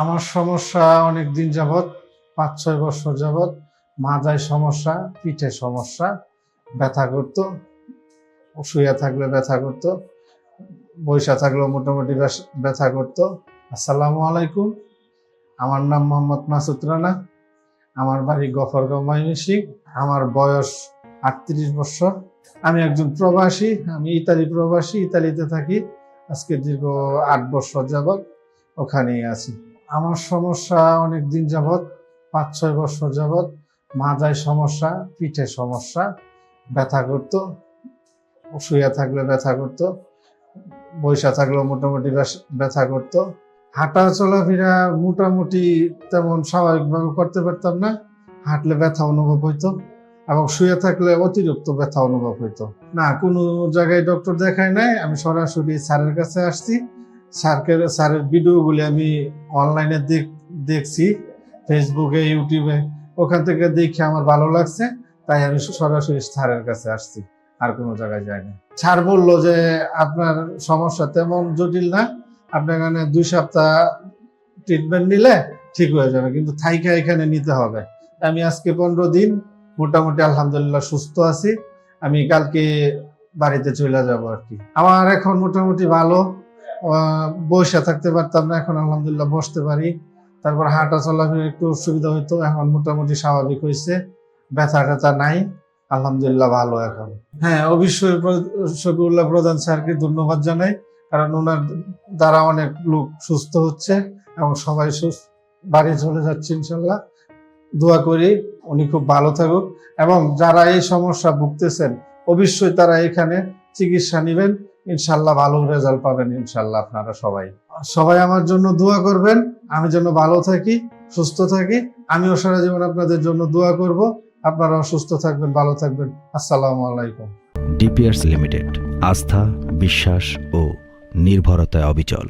আমার সমস্যা অনেক দিন যাবৎ পাঁচ ছয় বছর যাবৎ, মাজায় সমস্যা, পিঠে সমস্যা, ব্যথা করতো, শুয়ে থাকলে ব্যথা করতো বৈশা থাকলেও মোটামুটি ব্যথা করতো। আসসালামু আলাইকুম। আমার নাম মোহাম্মদ মাসুদ রানা। আমার বাড়ি গফরগাঁও ময়মনসিং আমার বয়স আটত্রিশ বছর। আমি একজন প্রবাসী, আমি ইতালি প্রবাসী, ইতালিতে থাকি। আজকে দীর্ঘ আট বছর যাবৎ ওখানেই আছি। আমার সমস্যা অনেক দিন যাবৎ পাঁচ ছয় বছর যাবৎ, মাজায় সমস্যা, পিঠে সমস্যা, ব্যথা করতো শুয়ে থাকলে ব্যথা করতো বৈশা থাকলেও মোটামুটি ব্যথা করতো। হাঁটা চলাফেরা মোটামুটি তেমন স্বাভাবিকভাবে করতে পারতাম না, হাঁটলে ব্যথা অনুভব হইতো এবং শুয়ে থাকলে অতিরিক্ত ব্যথা অনুভব হইতো। না, কোনো জায়গায় ডক্টর দেখায় নাই, আমি সরাসরি স্যারের কাছে আসছি। স্যারকে স্যারের ভিডিওগুলি আমি অনলাইনে দেখছি, ফেসবুকে, ইউটিউবে। ওখান থেকে দেখে আমার ভালো লাগছে, তাই আমি সরাসরি স্যারের কাছে আসছি, আর কোনো জায়গায় যাইনি। স্যার বলল যে, আপনার সমস্যা তেমন জটিল না আপনার এখানে দুই সপ্তাহ ট্রিটমেন্ট নিলে ঠিক হয়ে যাবে, কিন্তু থাইকা এখানে নিতে হবে। আমি আজকে পনেরো দিন মোটামুটি আলহামদুলিল্লাহ সুস্থ আছি, আমি কালকে বাড়িতে চলে যাব আর কি। আমার এখন মোটামুটি ভালো বসে থাকতে পারতাম না, এখন আলহামদুলিল্লাহ বসতে পারি। তারপর হাঁটা চলাফেরা একটু অসুবিধা হইতো, এখন মোটামুটি স্বাভাবিক হয়েছে ব্যথা ট্যাথা নাই, আলহামদুলিল্লাহ ভালো এখন। হ্যাঁ অবশ্যই শফিউল্লাহ প্রধান স্যারকে ধন্যবাদ জানাই, কারণ ওনার দ্বারা অনেক লোক সুস্থ হচ্ছে এবং সবাই সুস্থ। বাড়ি চলে যাচ্ছে ইনশাল্লাহ। দোয়া করি উনি খুব ভালো থাকুক এবং যারা এই সমস্যা ভুগতেছেন, অবশ্যই তারা এখানে চিকিৎসা নেবেন। ইনশাল্লাহ ভালো রেজাল্ট পাবেন ইনশাল্লাহ আপনারা সবাই। সবাই আমার জন্য দোয়া করবেন, আমি যেন ভালো থাকি, সুস্থ থাকি। আমিও সারা জীবন আপনাদের জন্য দোয়া করব, আপনারাও সুস্থ থাকবেন, ভালো থাকবেন। আসসালামু আলাইকুম। ডিপিয়ার্স লিমিটেড আস্থা, বিশ্বাস ও নির্ভরতায় অবিচল।